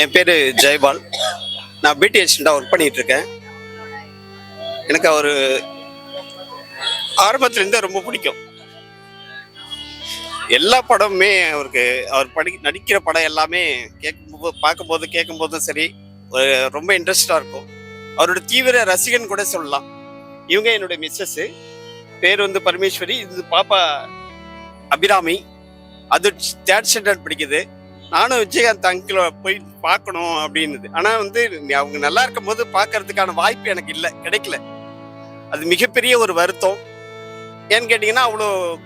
என் பேர் ஜெய்பால். நான் பிடி ஏஜென்ட்டாக ஒர்க் பண்ணிகிட்டு இருக்கேன் எனக்கு அவர் ஆரம்பத்துலேருந்தே ரொம்ப பிடிக்கும். எல்லா படமுமே அவருக்கு அவர் படி நடிக்கிற படம் எல்லாமே கேட்கும்போது பார்க்கும்போது கேட்கும்போதும் சரி ரொம்ப இன்ட்ரெஸ்டாக இருக்கும். அவரோட தீவிர ரசிகன் கூட சொல்லலாம். இவங்க என்னுடைய மிஸ்ஸஸ்ஸு பேர் வந்து பரமேஸ்வரி இது பாப்பா அபிராமி. அது தேர்ட் ஸ்டாண்டர்ட் படிக்குது. நானும் விஜயகாந்த் அங்கிள போய் பார்க்கணும் அப்படின்னுது. ஆனா வந்து அவங்க நல்லா இருக்கும் போது பார்க்கறதுக்கான வாய்ப்பு எனக்கு இல்லை கிடைக்கல. அது மிகப்பெரிய ஒரு வருத்தம். ஏன்னு கேட்டிங்கன்னா அவ்வளோ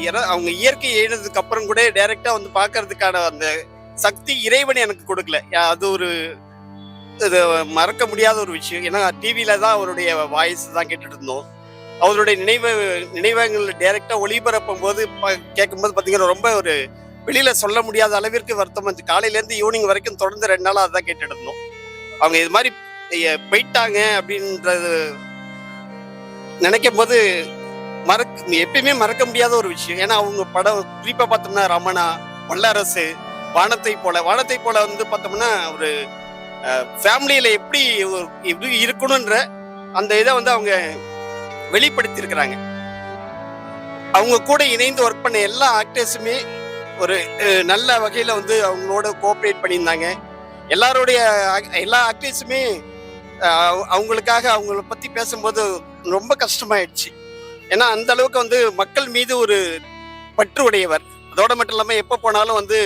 இற- அவங்க இயற்கை எழுந்ததுக்கு அப்புறம் கூட டைரக்டா வந்து பார்க்கறதுக்கான அந்த சக்தி இறைவன் எனக்கு கொடுக்கல. அது ஒரு இது மறக்க முடியாத ஒரு விஷயம். ஏன்னா டிவியில தான் அவருடைய வாய்ஸ் தான் கேட்டுட்டு இருந்தோம். அவருடைய நினைவு நினைவகங்கள் டைரக்டா ஒளிபரப்பும் போது கேட்கும்போது பார்த்தீங்கன்னா ரொம்ப ஒரு வெளியில சொல்ல முடியாத அளவிற்கு வருத்தம் வந்து காலையிலேருந்து ஈவினிங் வரைக்கும் தொடர்ந்து ரெண்டு நாளாக அதான் கேட்டுட்டு இருந்தோம். அவங்க இது மாதிரி போயிட்டாங்க அப்படின்றது நினைக்கும் போது மறக்க எப்பயுமே மறக்க முடியாத ஒரு விஷயம். ஏன்னா அவங்க படம் குறிப்பா பார்த்தோம்னா ரமணா வல்லரசு வானத்தை போல. வானத்தை போல வந்து பார்த்தோம்னா ஒரு ஃபேமிலியில எப்படி எப்படி இருக்கணும்ன்ற அந்த இதை வந்து அவங்க வெளிப்படுத்தி இருக்கிறாங்க அவங்க கூட இணைந்து ஒர்க் பண்ண எல்லா ஆக்டர்ஸுமே ஒரு நல்ல வகையில் வந்து அவங்களோட கோஆப்ரேட் பண்ணியிருந்தாங்க. எல்லாருடைய எல்லா ஆக்டர்ஸுமே அவங்களுக்காக அவங்கள பற்றி பேசும்போது ரொம்ப கஷ்டமாயிடுச்சு. ஏன்னா அந்த அளவுக்கு வந்து மக்கள் மீது ஒரு பற்று உடையவர். அதோட மட்டும் இல்லாமல் எப்போ போனாலும் வந்து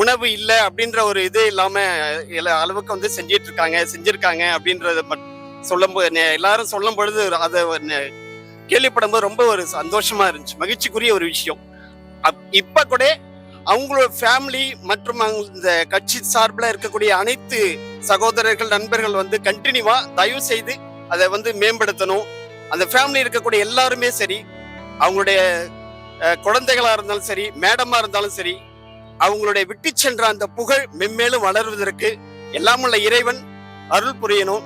உணவு இல்லை அப்படின்ற ஒரு இது இல்லாமல் எல்லா அளவுக்கு வந்து செஞ்சிட்டு இருக்காங்க செஞ்சிருக்காங்க அப்படின்றத சொல்லும் சொல்லும்போது எல்லாரும் சொல்லும் பொழுது அதை கேள்விப்படும் கேள்விப்படும்போது ரொம்ப ஒரு சந்தோஷமா இருந்துச்சு. மகிழ்ச்சிக்குரிய ஒரு விஷயம். இப்ப கூட அவங்களோட ஃபேமிலி மற்றும் அவங்க இந்த கட்சி சார்பில் இருக்கக்கூடிய அனைத்து சகோதரர்கள் நண்பர்கள் வந்து கண்டினியூவா தயவு செய்து அதை வந்து மேம்படுத்தணும். அந்த ஃபேமிலி இருக்கக்கூடிய எல்லாருமே சரி அவங்களுடைய குழந்தைகளாக குழந்தைகளா இருந்தாலும் சரி மேடமா இருந்தாலும் சரி அவங்களுடைய விட்டு சென்ற அந்த புகழ் மென்மேலும் வளர்வதற்கு எல்லாமுள்ள இறைவன் அருள் புரியணும்.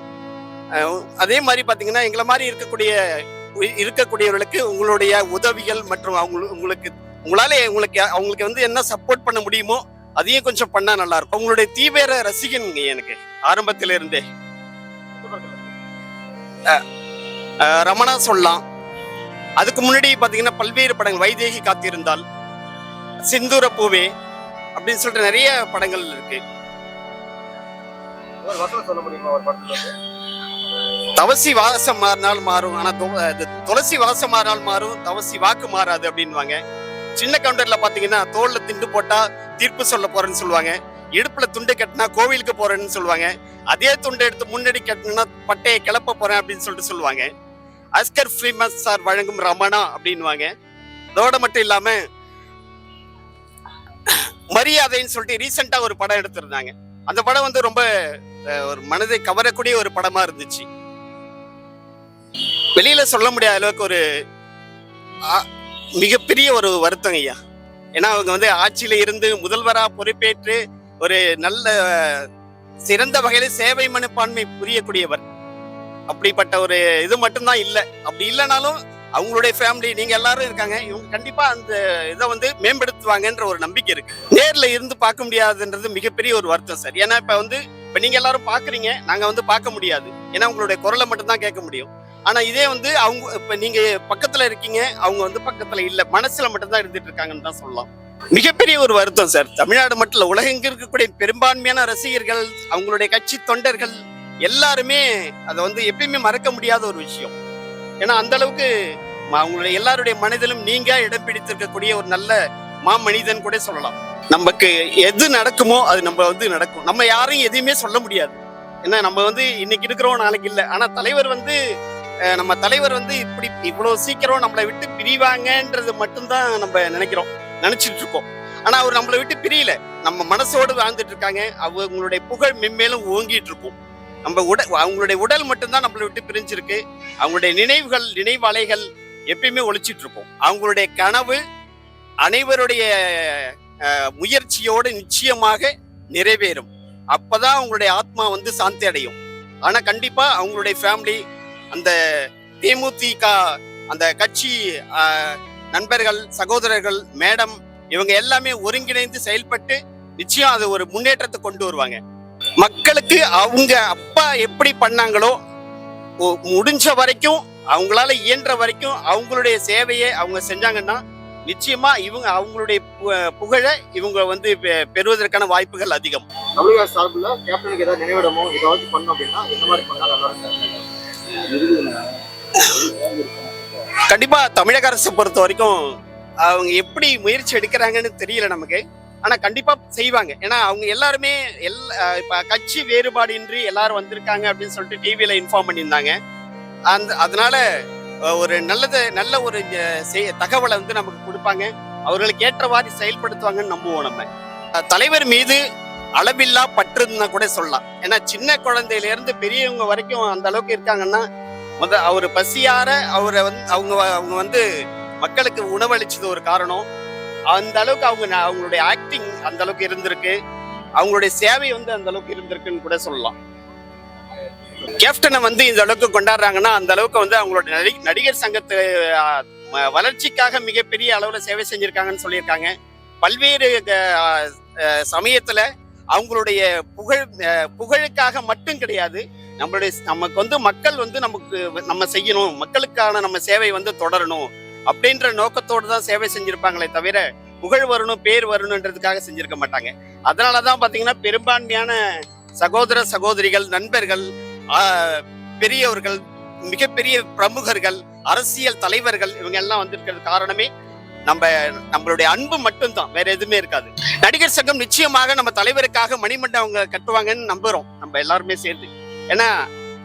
அதே மாதிரி பாத்தீங்கன்னா எங்களை மாதிரி இருக்கக்கூடிய இருக்கக்கூடியவர்களுக்கு உங்களுடைய உதவிகள் மற்றும் அவங்க உங்களுக்கு உங்களால உங்களுக்கு அவங்களுக்கு வந்து என்ன சப்போர்ட் பண்ண முடியுமோ அதையும் கொஞ்சம் பண்ணா நல்லா இருக்கும் உங்களுடைய தீவிர ரசிகன் எனக்கு. ஆரம்பத்தில இருந்தே ரமணா சொல்லலாம். அதுக்கு முன்னாடி பாத்தீங்கன்னா பல்வேறு படங்கள் வைதேகி காத்திருந்தால் சிந்தூர பூவே அப்படின்னு சொல்லிட்டு நிறைய படங்கள் இருக்கு? தவசி வாசம் மாறினால் மாறும். ஆனா துளசி வாசம் மாறினால் மாறும் தவசி வாக்கு மாறாது அப்படின்வாங்க சின்ன கவுண்டர்ல பாத்தீங்கன்னா தோல்ல திண்டு போட்டா தீர்ப்பு சொல்ல போறேன்னு சொல்லுவாங்க. இடுப்புல துண்டு கட்டினா கோவிலுக்கு போறேன்னு சொல்லுவாங்க. அதே துண்டை எடுத்து முன்னாடி கட்டினா பட்டையை கிளப்ப போறேன் அப்படின்னு சொல்லிட்டு சொல்லுவாங்க. அஸ்கர் ஃப்ரீமஸ் சார் வழங்கும் ரமணா அப்படின்வாங்க அதோட மட்டும் இல்லாம மரியாதைன்னு சொல்லிட்டு ரீசெண்டா ஒரு படம் எடுத்திருந்தாங்க. அந்த படம் வந்து ரொம்ப ஒரு மனதை கவரக்கூடிய ஒரு படமா இருந்துச்சு. வெளியில சொல்ல முடியாத அளவுக்கு ஒரு மிகப்பெரிய ஒரு வருத்தம் ஐயா. ஏன்னா அவங்க வந்து ஆட்சியில இருந்து முதல்வரா பொறுப்பேற்று ஒரு நல்ல சிறந்த வகையில சேவை மனப்பான்மை புரியக்கூடியவர். அப்படிப்பட்ட ஒரு இது மட்டும்தான் இல்லை. அப்படி இல்லைனாலும் அவங்களுடைய ஃபேமிலி நீங்க எல்லாரும் இருக்காங்க. இவங்க கண்டிப்பா அந்த இதை வந்து மேம்படுத்துவாங்கன்ற ஒரு நம்பிக்கை இருக்கு. நேர்ல இருந்து பார்க்க முடியாதுன்றது மிகப்பெரிய ஒரு வருத்தம் சார். ஏன்னா இப்ப வந்து இப்ப நீங்க எல்லாரும் பாக்குறீங்க நாங்க வந்து பார்க்க முடியாது. ஏன்னா உங்களுடைய குரலை மட்டும்தான் கேட்க முடியும். ஆனா இதே வந்து அவங்க இப்ப நீங்க பக்கத்துல இருக்கீங்க அவங்க வந்து பக்கத்துல இல்ல. மனசுல மட்டும்தான் இருந்துட்டு இருக்காங்கன்னு தான் சொல்லலாம். மிகப்பெரிய ஒரு வருத்தம் சார். தமிழ்நாடு மட்டும் இல்ல உலகெங்க இருக்கக்கூடிய பெரும்பான்மையான ரசிகர்கள் அவங்களுடைய கட்சி தொண்டர்கள் எல்லாருமே அதை வந்து எப்பயுமே மறக்க முடியாத ஒரு விஷயம். ஏன்னா அந்த அளவுக்கு அவங்களுடைய எல்லாருடைய மனதிலும் நீங்க இடம் பிடித்திருக்கக்கூடிய ஒரு நல்ல மாமனிதன் கூட சொல்லலாம். நமக்கு எது நடக்குமோ அது நம்ம வந்து நடக்கும். நம்ம யாரையும் எதையுமே சொல்ல முடியாது. ஏன்னா நம்ம வந்து இன்னைக்கு இருக்கிறோம் நாளைக்கு இல்லை. ஆனா தலைவர் வந்து நம்ம தலைவர் வந்து இப்படி இவ்வளவு சீக்கிரம் நம்மளை விட்டு பிரிவாங்கன்றது மட்டும்தான் நம்ம நினைக்கிறோம் நினைச்சிட்டு இருக்கோம். ஆனா அவர் நம்மளை விட்டு பிரியல. நம்ம மனசோடு வாழ்ந்துட்டு இருக்காங்க. அவங்களுடைய புகழ் மென்மேலும் ஓங்கிட்டு இருக்கும். நம்ம உடல் அவங்களுடைய உடல் மட்டும்தான் நம்மளை விட்டு பிரிஞ்சிருக்கு. அவங்களுடைய நினைவுகள் நினைவலைகள் எப்பயுமே ஒழிச்சிட்டு இருக்கும். அவங்களுடைய கனவு அனைவருடைய முயற்சியோடு நிச்சயமாக நிறைவேறும். அப்பதான் அவங்களுடைய ஆத்மா வந்து சாந்தி அடையும். ஆனா கண்டிப்பா அவங்களுடைய ஃபேமிலி அந்த தேமுதிக அந்த கட்சி நண்பர்கள் சகோதரர்கள் மேடம் இவங்க எல்லாமே ஒருங்கிணைந்து செயல்பட்டு நிச்சயம் அது ஒரு முன்னேற்றத்தை கொண்டு வருவாங்க. மக்களுக்கு அவங்க அப்பா எப்படி பண்ணாங்களோ முடிஞ்ச வரைக்கும் அவங்களால இயன்ற வரைக்கும் அவங்களுடைய சேவையை அவங்க செஞ்சாங்கன்னா நிச்சயமா இவங்க அவங்களுடைய பு- புகழை இவங்க வந்து பெ- பெறுவதற்கான வாய்ப்புகள் அதிகம். தமிழக சார்பில் கேப்டனுக்கு ஏதாவது நினைவிடமோ ஏதாவது பண்ணோம் அப்படின்னா இந்த மாதிரி பண்ணா கண்டிப்பா தமிழக அரசு பொறுத்த வரைக்கும் அவங்க எப்படி முயற்சி எடுக்கிறாங்கன்னு தெரியல நமக்கு. ஆனா கண்டிப்பா செய்வாங்க. ஏன்னா அவங்க எல்லாருமே எல் இப்ப கட்சி வேறுபாடின்றி எல்லாரும் வந்திருக்காங்க அப்படின்னு சொல்லிட்டு டிவியில இன்ஃபார்ம் பண்ணியிருந்தாங்க. அந்த அதனால ஒரு நல்லது நல்ல ஒரு செய்- தகவலை வந்து நமக்கு கொடுப்பாங்க. அவர்களுக்கு ஏற்றவாறு செயல்படுத்துவாங்கன்னு நம்புவோம் நம்ம. தலைவர் மீது அளவில்லா பற்றுன்னா கூட சொல்லலாம். ஏன்னா சின்ன குழந்தையில இருந்து பெரியவங்க வரைக்கும் அந்த அளவுக்கு இருக்காங்கன்னா முத அவர் பசியார அவரை வந்து அவங்க அவங்க வந்து மக்களுக்கு உணவளிச்சது ஒரு காரணம். அந்த அளவுக்கு அவங்க அவங்களுடைய ஆக்டிங் அந்த அளவுக்கு இருந்திருக்கு. அவங்களுடைய சேவை வந்து அந்த அளவுக்கு இருந்திருக்குன்னு கூட சொல்லலாம். கேப்டனை வந்து இந்த அளவுக்கு கொண்டாடுறாங்கன்னா அந்த அளவுக்கு வந்து அவங்களோட நடி நடிகர் சங்கத்து வளர்ச்சிக்காக மிகப்பெரிய அளவில் சேவை செஞ்சிருக்காங்கன்னு சொல்லியிருக்காங்க. பல்வேறு சமயத்தில் அவங்களுடைய புகழ் புகழுக்காக மட்டும் கிடையாது. நம்மளுடைய நமக்கு வந்து மக்கள் வந்து நமக்கு நம்ம செய்யணும். மக்களுக்கான நம்ம சேவை வந்து தொடரணும் அப்படின்ற நோக்கத்தோடு தான் சேவை செஞ்சிருப்பாங்களே தவிர புகழ் வரணும் பேர் வரணுன்றதுக்காக செஞ்சிருக்க மாட்டாங்க. அதனால தான் பார்த்தீங்கன்னா பெரும்பான்மையான சகோதர சகோதரிகள் நண்பர்கள் பெரியவர்கள் மிகப்பெரிய பிரமுகர்கள் அரசியல் தலைவர்கள் இவங்க எல்லாம் வந்திருக்கிறது காரணமே நம்ம நம்மளுடைய அன்பு மட்டும்தான் வேற எதுவுமே இருக்காது. நடிகர் சங்கம் நிச்சயமாக நம்ம தலைவருக்காக மணிமண்டபம் அவங்க கட்டுவாங்கன்னு நம்புறோம். நம்ம எல்லாருமே சேர்ந்து. ஏன்னா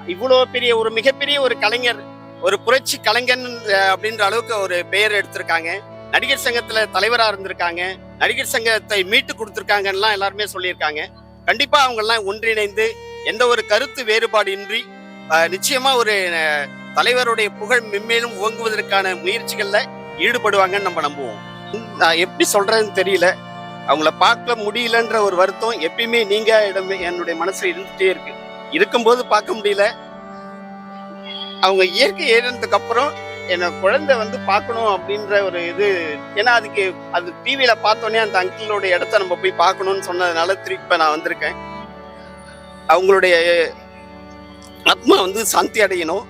இவ்வளவு பெரிய ஒரு மிகப்பெரிய ஒரு கலைஞர் ஒரு புரட்சி கலைஞன் அப்படின்ற அளவுக்கு ஒரு பெயர் எடுத்திருக்காங்க. நடிகர் சங்கத்துல தலைவரா இருந்திருக்காங்க. நடிகர் சங்கத்தை மீட்டு கொடுத்துருக்காங்கலாம் எல்லாருமே சொல்லியிருக்காங்க. கண்டிப்பா அவங்க எல்லாம் ஒன்றிணைந்து எந்த ஒரு கருத்து வேறுபாடு இன்றி அஹ், நிச்சயமா ஒரு தலைவருடைய புகழ் மென்மேலும் ஓங்குவதற்கான முயற்சிகள்ல ஈடுபடுவாங்கன்னு நம்ம நம்புவோம். நான் எப்படி சொல்றேன்னு தெரியல. அவங்கள பார்க்க முடியலன்ற ஒரு வருத்தம் எப்பயுமே நீங்க இடம் என்னுடைய மனசுல இருந்துட்டே இருக்கு. இருக்கும்போது பார்க்க முடியல. அவங்க இயற்கை ஏறினதுக்கு அப்புறம் என்ன குழந்தை வந்து பார்க்கணும் அப்படின்ற ஒரு இது ஏன்னா அதுக்கு அது டிவியில பார்த்தோன்னே அந்த அங்கிளோட இடத்த நம்ம போய் பார்க்கணும்னு சொன்னதுனால திருப்பி நான் வந்திருக்கேன். அவங்களுடைய ஆத்மா வந்து சாந்தி அடையணும்.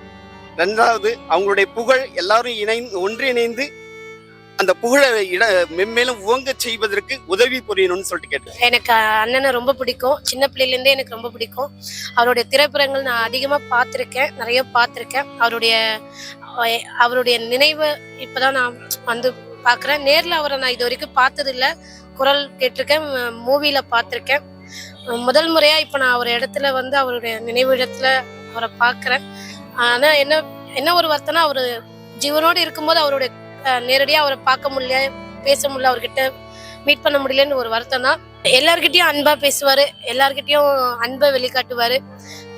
ரெண்டாவது அவங்களுடைய புகழ் எல்லாரும் இணைந்து ஒன்றிணைந்து அந்த புகழை இட மென்மேலும் உவங்க செய்வதற்கு உதவி புரியணும்னு சொல்லிட்டு கேட்டேன் எனக்கு அண்ணனை ரொம்ப பிடிக்கும். சின்ன பிள்ளையிலேருந்தே எனக்கு ரொம்ப பிடிக்கும். அவருடைய திரைப்படங்கள் நான் அதிகமாக பார்த்துருக்கேன். நிறைய பார்த்துருக்கேன். அவருடைய அவருடைய நினைவை இப்போதான் நான் வந்து பார்க்குறேன். நேரில் அவரை நான் இது வரைக்கும் பார்த்ததில்ல. குரல் கேட்டிருக்கேன். மூவியில் பார்த்துருக்கேன். முதல் முறையாக இப்போ நான் ஒரு இடத்துல வந்து அவருடைய நினைவு இடத்துல அவரை பார்க்குறேன். ஆனால் என்ன என்ன ஒரு வருத்தம்னா அவர் ஜீவனோடு இருக்கும்போது அவருடைய நேரடியாக அவரை பார்க்க முடியல பேச முடியல அவர்கிட்ட மீட் பண்ண முடியலன்னு ஒரு வருத்தம் தான் எல்லார்கிட்டயும் அன்பா பேசுவாரு எல்லார்கிட்டயும் அன்பை வெளிக்காட்டுவாரு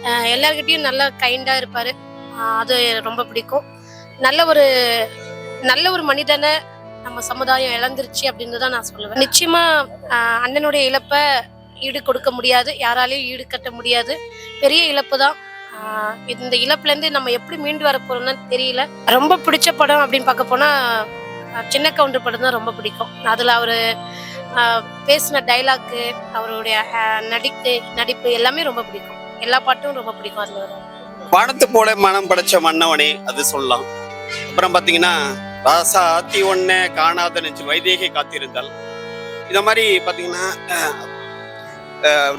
அஹ் எல்லார்கிட்டயும் நல்லா கைண்டா இருப்பாரு. அது ரொம்ப பிடிக்கும். நல்ல ஒரு நல்ல ஒரு மனிதனை நம்ம சமுதாயம் இழந்துருச்சு அப்படின்னு தான் நான் சொல்லுவேன். நிச்சயமா அண்ணனுடைய இழப்பை ஈடு கொடுக்க முடியாது யாராலையும் ஈடு கட்ட முடியாது. பெரிய இழப்பு தான். இந்த இழப்புல இருந்து நம்ம எப்படி மீண்டு வர போறோம்னு தெரியல. ரொம்ப பிடிச்ச படம் அப்படின்னு பார்க்க போனா சின்ன கவுண்டர் படம் தான் ரொம்ப பிடிக்கும். அதுல அவரு ஆஹ் பேசின டைலாக்கு அவருடைய நடிப்பு நடிப்பு எல்லாமே ரொம்ப பிடிக்கும். எல்லா பாட்டும் ரொம்ப பிடிக்கும் அதுல வர வானத்து போல மனம் படைச்ச மன்னவனே அது சொல்லலாம். அப்புறம் பாத்தீங்கன்னா ராசா ஆத்தி ஒன்னே காணாத நெஞ்சு வைதேகி காத்திருந்தால். இந்த மாதிரி பாத்தீங்கன்னா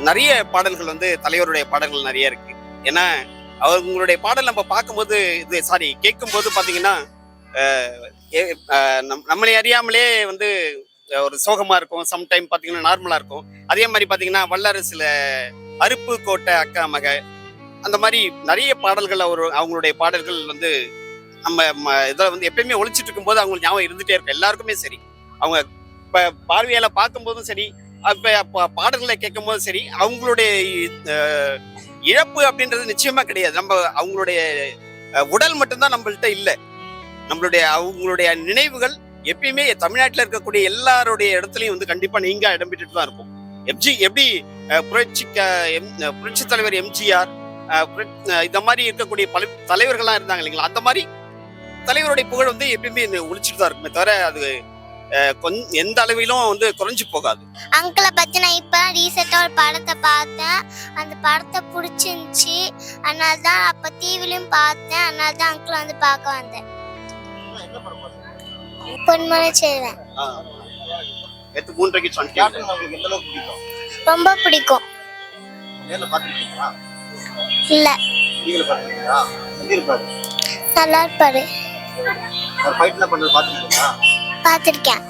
நிறைய பாடல்கள் வந்து தலைவருடைய பாடல்கள் நிறைய இருக்கு. ஏன்னா அவங்களுடைய பாடல் நம்ம பார்க்கும்போது இது சாரி கேட்கும்போது பார்த்தீங்கன்னா அஹ், நம்மளை அறியாமலே வந்து ஒரு சோகமா இருக்கும். சம்டைம் பார்த்தீங்கன்னா நார்மலா இருக்கும். அதே மாதிரி பார்த்தீங்கன்னா வல்லரசுல அருப்பு கோட்டை அக்கா மக அந்த மாதிரி நிறைய பாடல்கள் அவர் அவங்களுடைய பாடல்கள் வந்து நம்ம ம- இதில் வந்து எப்பயுமே ஒழிச்சிட்டு இருக்கும்போது அவங்களுக்கு ஞாபகம் இருந்துகிட்டே இருக்கும். எல்லாருக்குமே சரி. அவங்க இப்போ பார்வையால் பார்க்கும்போதும் சரி அப்போ பாடல்களை கேட்கும் போதும் சரி அவங்களுடைய இழப்பு அப்படின்றது நிச்சயமா கிடையாது. நம்ம அவங்களுடைய உடல் மட்டும்தான் நம்மள்ட்ட இல்லை. நம்மளுடைய அவங்களுடைய நினைவுகள் எப்பயுமே தமிழ்நாட்டில் இருக்கக்கூடிய எல்லாருடைய இடத்துலையும் வந்து கண்டிப்பா நீங்க இடம்பெற்றுட்டு தான் இருக்கும். எம்ஜி எப்படி புரட்சி புரட்சி தலைவர் எம்ஜிஆர் இந்த மாதிரி இருக்கக்கூடிய பல தலைவர்கள்லாம் இருந்தாங்க இல்லைங்களா? அந்த மாதிரி தலைவருடைய புகழ் வந்து எப்பயுமே ஒழிச்சுட்டு ஒழிச்சிட்டு தான் இருக்குமே தவிர அது கொஞ்சம் எந்த அளவிலும் வந்து குறைஞ்சு போகாது. அங்கிளை பத்தி நான் இப்ப ரீசெண்டா ஒரு படத்தை பார்த்தேன். அந்த படத்தை பிடிச்சிருந்துச்சு. அதனால தான் அப்ப டிவிலையும் பார்த்தேன். அதனால தான் அங்கிள் வந்து பார்க்க வந்தேன். பொன்மனை செய்வேன் நேற்று மூன்றரைக்கு சொன்ன கேப்டன் உங்களுக்கு எந்த அளவுக்கு பிடிக்கும்? ரொம்ப பிடிக்கும். இல்ல. நல்லா இருப்பாரு. அவர் ஃபைட்லாம் பண்றது பாத்துருக்கீங்களா? பார்த்திருக்கேன்